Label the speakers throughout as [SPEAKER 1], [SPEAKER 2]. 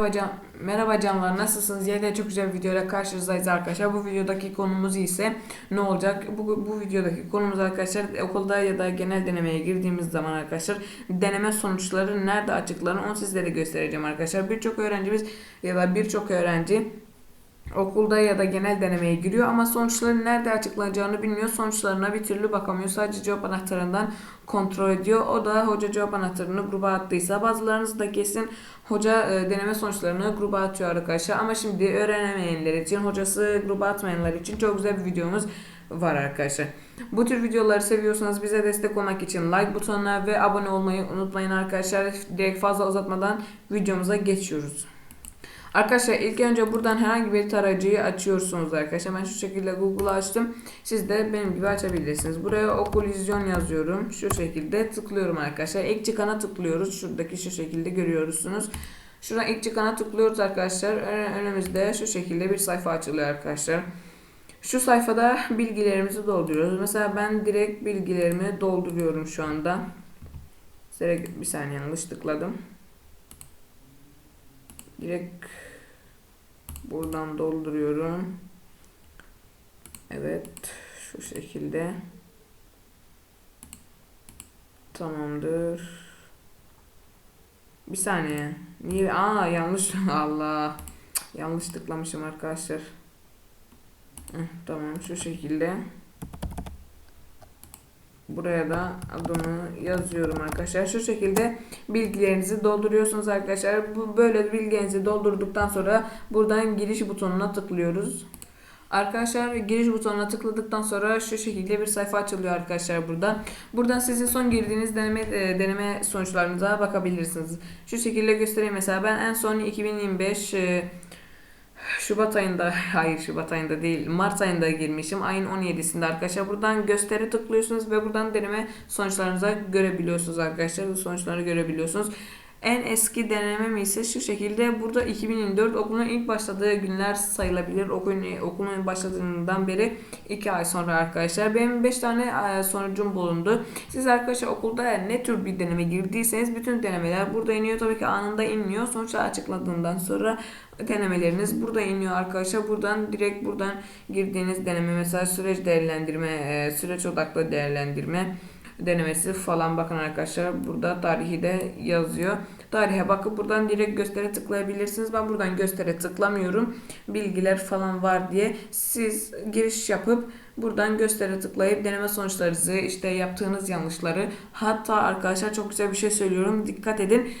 [SPEAKER 1] Merhaba, can, merhaba canlar nasılsınız? Yine çok güzel bir videoyla karşınızdayız arkadaşlar. Bu videodaki konumuz ise ne olacak? Bu, bu videodaki konumuz arkadaşlar okulda ya da genel denemeye girdiğimiz zaman arkadaşlar deneme sonuçları nerede açıklanır onu sizlere göstereceğim arkadaşlar. Birçok öğrencimiz ya da birçok öğrenci okulda ya da genel denemeye giriyor ama sonuçların nerede açıklanacağını bilmiyor. Sonuçlarına bir türlü bakamıyor. Sadece cevap anahtarından kontrol ediyor. O da hoca cevap anahtarını gruba attıysa bazılarınız da kesin hoca e, deneme sonuçlarını gruba atıyor arkadaşlar. Ama şimdi öğrenemeyenler için, hocası gruba atmayanlar için çok güzel bir videomuz var arkadaşlar. Bu tür videoları seviyorsanız bize destek olmak için like butonuna ve abone olmayı unutmayın arkadaşlar. Direkt fazla uzatmadan videomuza geçiyoruz. Arkadaşlar ilk önce buradan herhangi bir tarayıcıyı açıyorsunuz arkadaşlar. Ben şu şekilde Google açtım. Siz de benim gibi açabilirsiniz. Buraya okulizyon yazıyorum. Şu şekilde tıklıyorum arkadaşlar. İlk çıkana tıklıyoruz. Şuradaki şu şekilde görüyorsunuz. Şuradan ilk çıkana tıklıyoruz arkadaşlar. Önümüzde şu şekilde bir sayfa açılıyor arkadaşlar. Şu sayfada bilgilerimizi dolduruyoruz. Mesela ben direkt bilgilerimi dolduruyorum şu anda. Bir saniye yanlış tıkladım. Direkt buradan dolduruyorum. Evet. Şu şekilde. Tamamdır. Bir saniye. Niye? Aa yanlış. Allah. Yanlış tıklamışım arkadaşlar. Heh, tamam şu şekilde. Buraya da adımı yazıyorum arkadaşlar. Şu şekilde bilgilerinizi dolduruyorsunuz arkadaşlar. Bu böyle bilgilerinizi doldurduktan sonra buradan giriş butonuna tıklıyoruz. Arkadaşlar giriş butonuna tıkladıktan sonra şu şekilde bir sayfa açılıyor arkadaşlar burada. Buradan sizin son girdiğiniz deneme e, deneme sonuçlarınıza bakabilirsiniz. Şu şekilde göstereyim mesela ben en son 2025 e, Şubat ayında, hayır Şubat ayında değil, Mart ayında girmişim. Ayın 17'sinde arkadaşlar. Buradan gösteri tıklıyorsunuz ve buradan deneme sonuçlarınıza görebiliyorsunuz arkadaşlar. Bu sonuçları görebiliyorsunuz. En eski denemem ise şu şekilde burada 2024 okulun ilk başladığı günler sayılabilir. Okulun, okulun başladığından beri 2 ay sonra arkadaşlar. Benim 5 tane e, sonucum bulundu. Siz arkadaşlar okulda ne tür bir deneme girdiyseniz bütün denemeler burada iniyor. Tabii ki anında inmiyor. Sonuçlar açıkladığından sonra denemeleriniz burada iniyor arkadaşlar. Buradan direkt buradan girdiğiniz deneme mesela süreç değerlendirme, e, süreç odaklı değerlendirme denemesi falan bakın arkadaşlar burada tarihi de yazıyor. Tarihe bakıp buradan direkt göstere tıklayabilirsiniz. Ben buradan göstere tıklamıyorum. Bilgiler falan var diye. Siz giriş yapıp buradan göstere tıklayıp deneme sonuçlarınızı işte yaptığınız yanlışları hatta arkadaşlar çok güzel bir şey söylüyorum. Dikkat edin.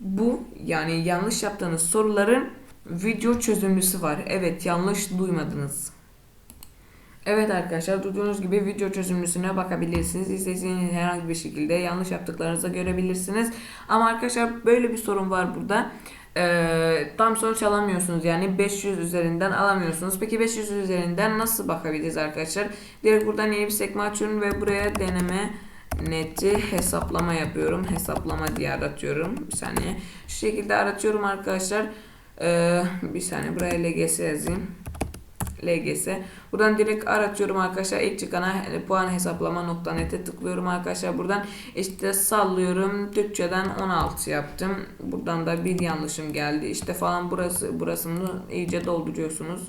[SPEAKER 1] Bu yani yanlış yaptığınız soruların video çözümlüsü var. Evet yanlış duymadınız. Evet arkadaşlar duyduğunuz gibi video çözümlüsüne bakabilirsiniz. İstediğiniz herhangi bir şekilde yanlış yaptıklarınızı görebilirsiniz. Ama arkadaşlar böyle bir sorun var burada. Ee, tam sonuç alamıyorsunuz yani 500 üzerinden alamıyorsunuz. Peki 500 üzerinden nasıl bakabiliriz arkadaşlar? Direkt buradan yeni bir sekme açıyorum ve buraya deneme neti hesaplama yapıyorum. Hesaplama diye aratıyorum. Bir saniye. Şu şekilde aratıyorum arkadaşlar. Ee, bir saniye buraya LGS yazayım. LGS. Buradan direkt aratıyorum arkadaşlar. İlk çıkana puan hesaplama nokta nete tıklıyorum arkadaşlar. Buradan işte sallıyorum. Türkçeden 16 yaptım. Buradan da bir yanlışım geldi. İşte falan burası burasını iyice dolduruyorsunuz.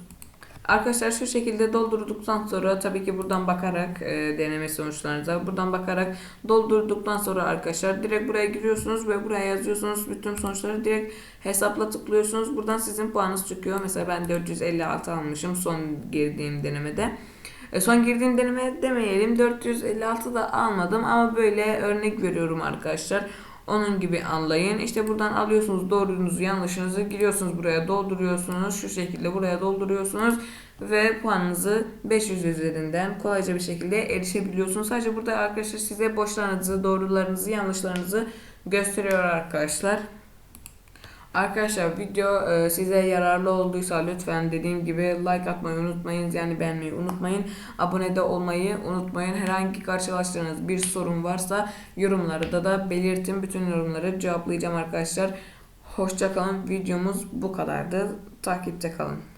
[SPEAKER 1] Arkadaşlar şu şekilde doldurduktan sonra tabii ki buradan bakarak e, deneme sonuçlarınıza buradan bakarak doldurduktan sonra arkadaşlar direkt buraya giriyorsunuz ve buraya yazıyorsunuz bütün sonuçları direkt hesapla tıklıyorsunuz. Buradan sizin puanınız çıkıyor. Mesela ben 456 almışım son girdiğim denemede. E, son girdiğim deneme demeyelim 456 da almadım ama böyle örnek veriyorum arkadaşlar. Onun gibi anlayın. İşte buradan alıyorsunuz doğrunuzu yanlışınızı giriyorsunuz buraya dolduruyorsunuz. Şu şekilde buraya dolduruyorsunuz ve puanınızı 500 üzerinden kolayca bir şekilde erişebiliyorsunuz. Sadece burada arkadaşlar size boşlarınızı, doğrularınızı, yanlışlarınızı gösteriyor arkadaşlar. Arkadaşlar video e, size yararlı olduysa lütfen dediğim gibi like atmayı unutmayın. Yani beğenmeyi unutmayın. Abone de olmayı unutmayın. Herhangi karşılaştığınız bir sorun varsa yorumlarda da belirtin. Bütün yorumları cevaplayacağım arkadaşlar. Hoşçakalın. Videomuz bu kadardı. Takipte kalın.